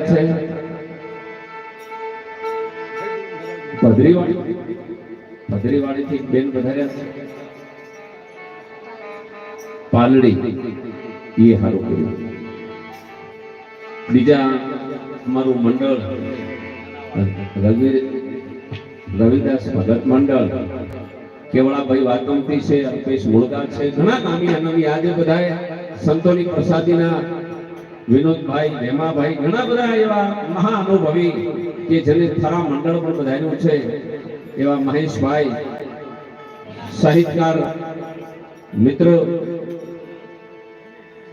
છે. બીજા અમારું મંડળ, રવિ, રવિદાસ ભગત મંડળ. કેવળાભાઈ વાતમતી છે, અલ્પેશ મુળગા છે. ઘણા નામી અનામી આજે બધાએ સંતોની પ્રસાદીના વિનોદભાઈ ભેમાભાઈ ઘણા બધા એવા મહાનુભવી કે જેને થરા મંડળ પણ બધાનું છે, એવા મહેશભાઈ, સાહિત્યકાર મિત્ર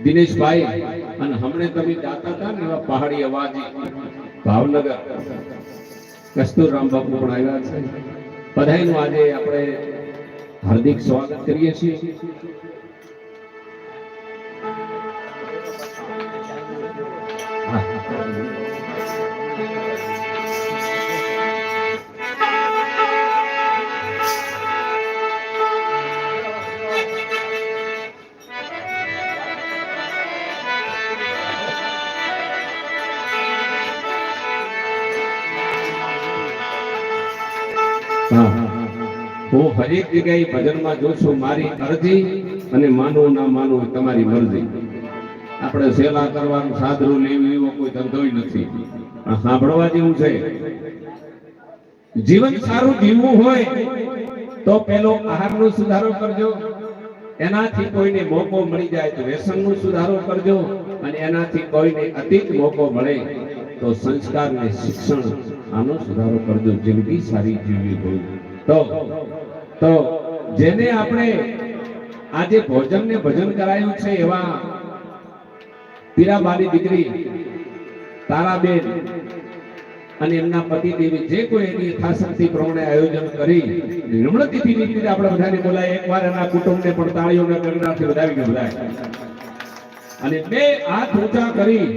દિનેશભાઈ અને હમણે તમે જાતા હતા ને એવા પહાડી અવાજ ભાવનગર. કસ્તુરરામ બાપુ પણ આવ્યા છે. બધાયનું આજે આપણે હાર્દિક સ્વાગત કરીએ છીએ. હા. હરેક જગ્યાએ ભજનમાં છું, મારી અરજી અને માનવું ના માનવું તમારી મરજી આપણે સેવા કરવાનું, સાદરું લેવું ધંધોય નથી. પણ સાંભળવા જેવું છે. જીવન સારું જીવવું હોય, તો પેલો આહારનો સુધારો કરજો. એનાથી કોઈને મોકો મળી જાય તો વ્યસનનો સુધારો કરજો અને એનાથી કોઈને અતિક મોકો મળે તો સંસ્કાર ને શિક્ષણ આનો સુધારો કરજો. જિંદગી સારી જીવવી હોય તો. તો જેને આપણે આજે ભોજન ને ભજન કરાયું છે એવા પીરાબાની દીકરી તારાબેન અને એમના પતિ દેવી જે કોઈ એની યથાશક્તિ પ્રમાણે આયોજન કરી નિર્મળતાથી નીકળી આપણે બધાને બોલાય એકવાર એના કુટુંબને પણ તાળીઓના ગણનાથી વધાવીને બોલાય અને બે હાથ ઊંચા કરી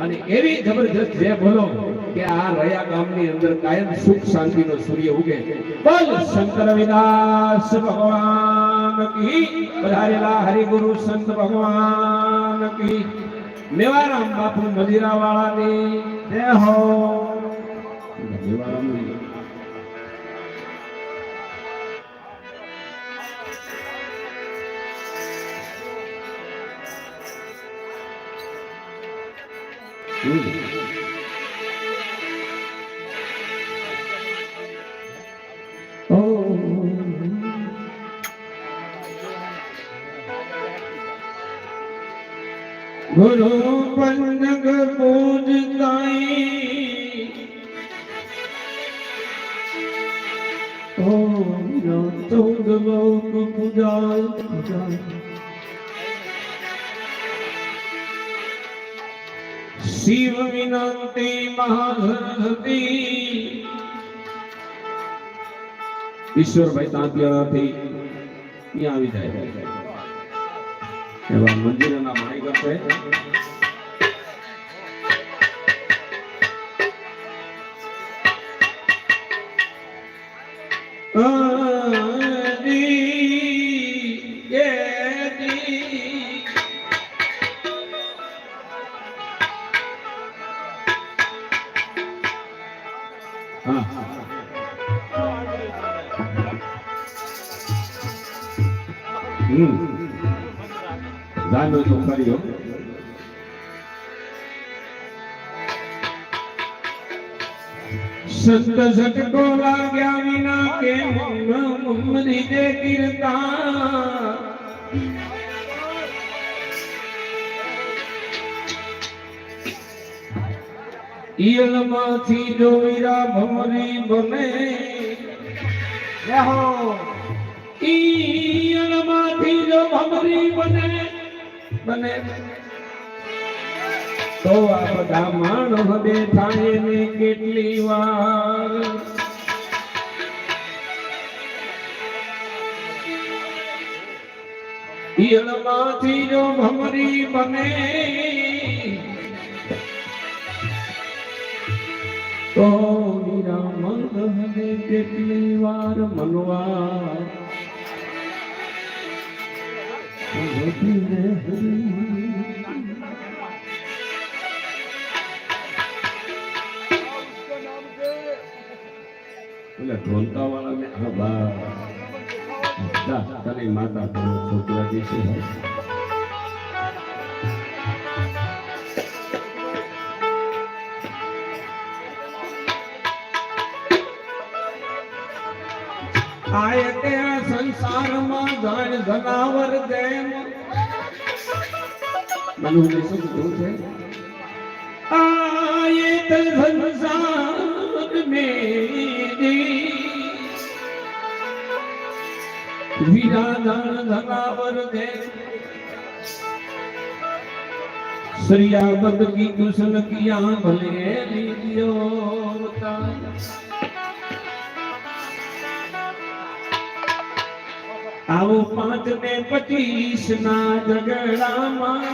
અને એવી જબરજસ્ત જે બોલો કે આ રયા ગામની અંદર કાયમ સુખ શાંતિનો સૂર્ય ઉગે. બોલ, શંકર વિનાશ ભગવાન કી. પધારેલા હરિગુરુ સંત ભગવાન કી. મેવારામ બાપુ મદિરા વાળાની જય હો હમ. ગુરુ પંજગ પૂજતાઈ ઓમ ચૌદ લોક પૂજાય શિવ વિનંતી મહાધરતી ઈશ્વરભાઈ તાંતિયાથી ત્યાં આવી જાય. એવા મંદિરના માણિક છે ખરી હો સંત ઝટકો લાગ્યા વિના કે મરી જે કીર્તા ઈયળમાંથી જો વીરા ભમરી બને રહો ઈયળમાંથી જો ભમરી બને બને. તો આ બધા માણસ બેઠાય ને કેટલી વાર? ઈયળમાંથી જો ભમરી બને, તો મન કેટલી વાર મનવા? ઢોલતા વાળાને આવા તારી માતા છોકરા જે છે થાય તે સંસારમાં ધન ધનાવર દેમ મને હું શું કહું છે. આયે તે સંસાર મે વિરા ધન ધનાવર દેમ શ્રીયા બદ કૃષ્ણ કિયા ભલે લીધ્યો આવો પાંચ ને પચીસ ના ઝઘડામાં.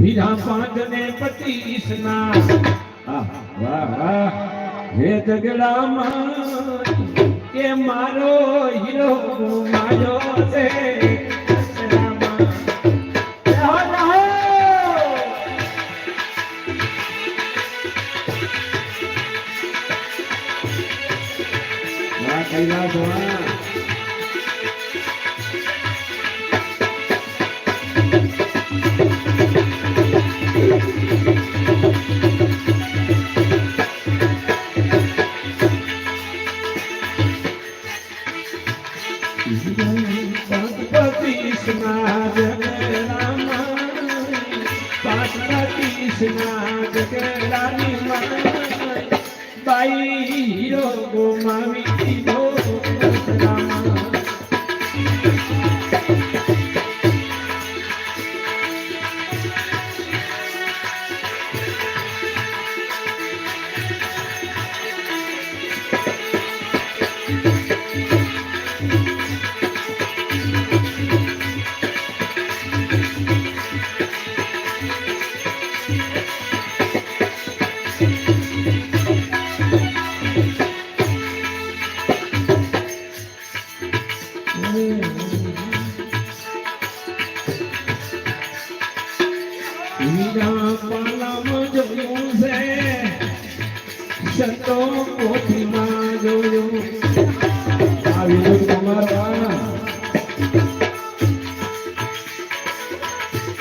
બીજા પાંચ ને. પચીસ ના હે ઝઘડામાં કે મારો હીરો મારો છે કૈલાસ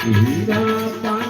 Ina pa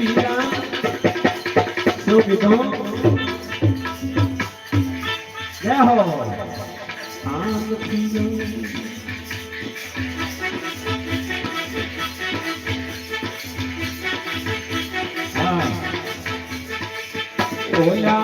પીરા શું કીધું? જય હો. આમ પીરા Hola.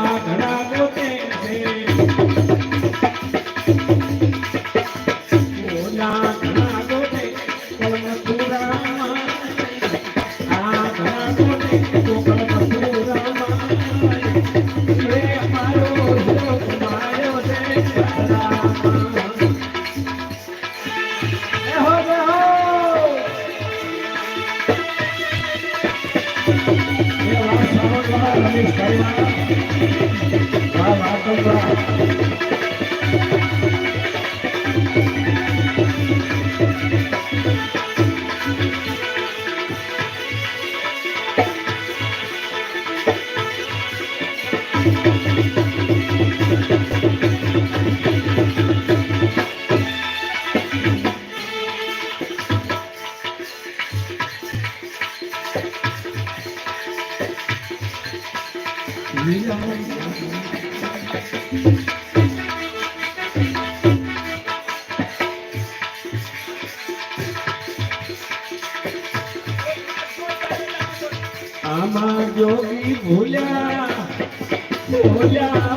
આમાં જોગી ભૂલ્યા ભૂલ્યા.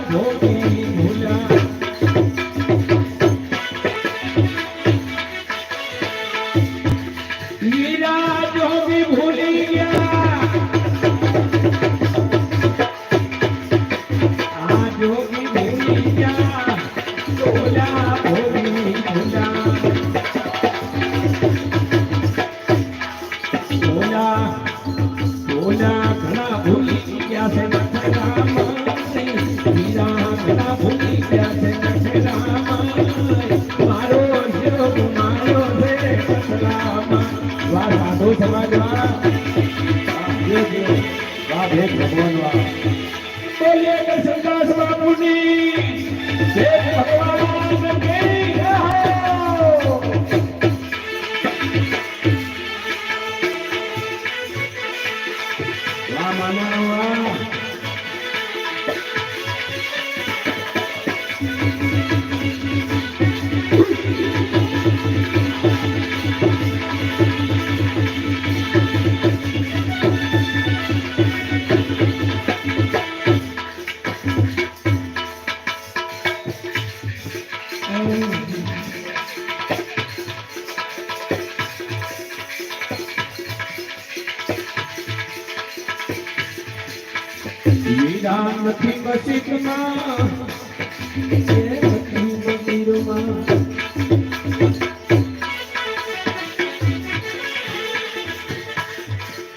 શ્રી રામ નથી મસ્જિદમાં મંદિરમાં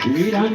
શ્રી રામ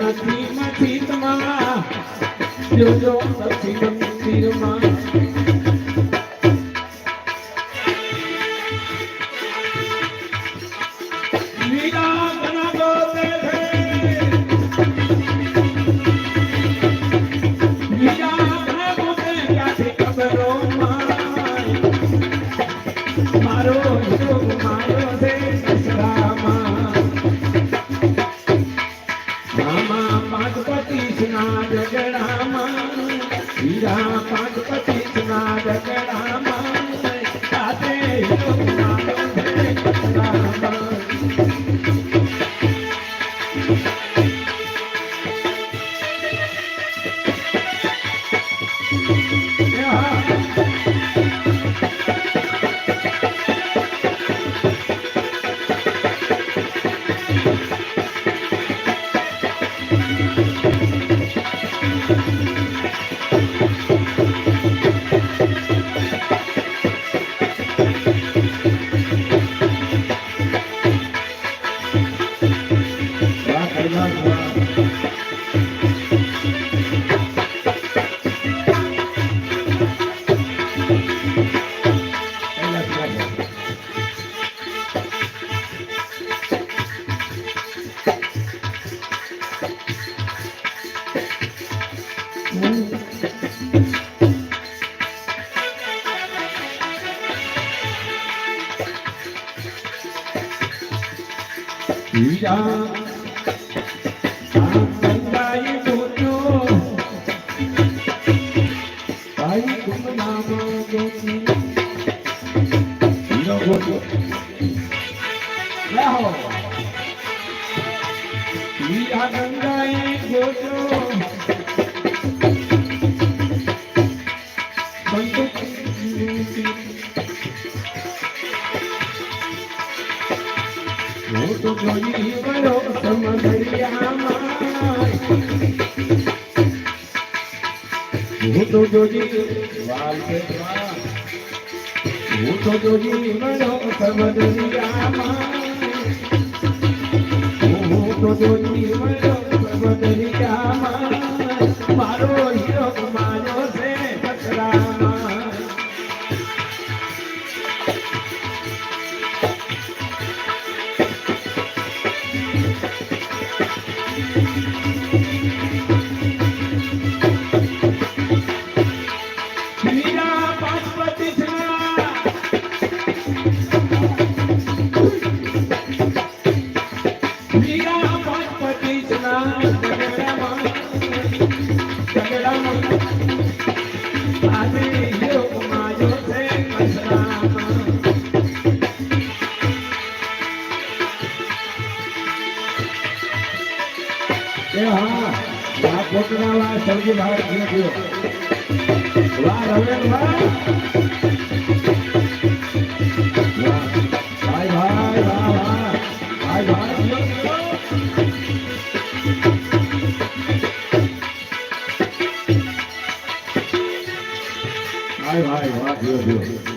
તો જોઈ ગયો સમદરિયામાં હું તો જોજી વાલ કે વાલ હું તો જોજી મારો કોટડા વાળા બહાર ગયો ગયો વાહ વાહ ભાઈ ભાઈ વાહ વાહ ભાઈ ગયો ગયો ભાઈ ભાઈ વાહ ગયો